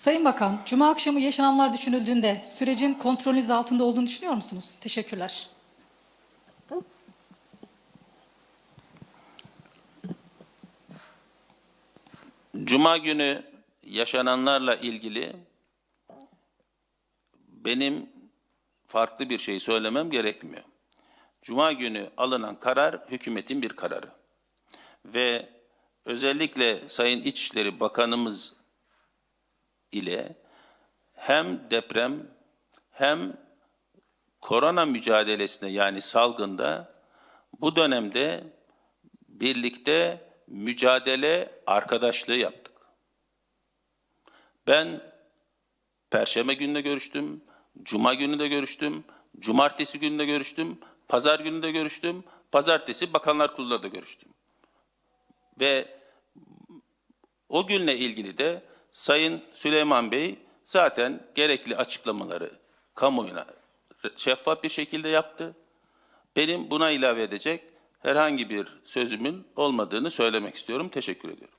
Sayın Bakan, Cuma akşamı yaşananlar düşünüldüğünde sürecin kontrolünüz altında olduğunu düşünüyor musunuz? Teşekkürler. Cuma günü yaşananlarla ilgili benim farklı bir şey söylemem gerekmiyor. Cuma günü alınan karar hükümetin bir kararı. Ve özellikle Sayın İçişleri Bakanımız ile hem deprem hem korona mücadelesine yani salgında bu dönemde birlikte mücadele arkadaşlığı yaptık. Ben Perşembe günü görüştüm, Cuma günü de görüştüm, Cumartesi günü de görüştüm, Pazar günü de görüştüm, Pazartesi Bakanlar Kurulu'da da görüştüm. Ve o günle ilgili de Sayın Süleyman Bey zaten gerekli açıklamaları kamuoyuna şeffaf bir şekilde yaptı. Benim buna ilave edecek herhangi bir sözümün olmadığını söylemek istiyorum. Teşekkür ediyorum.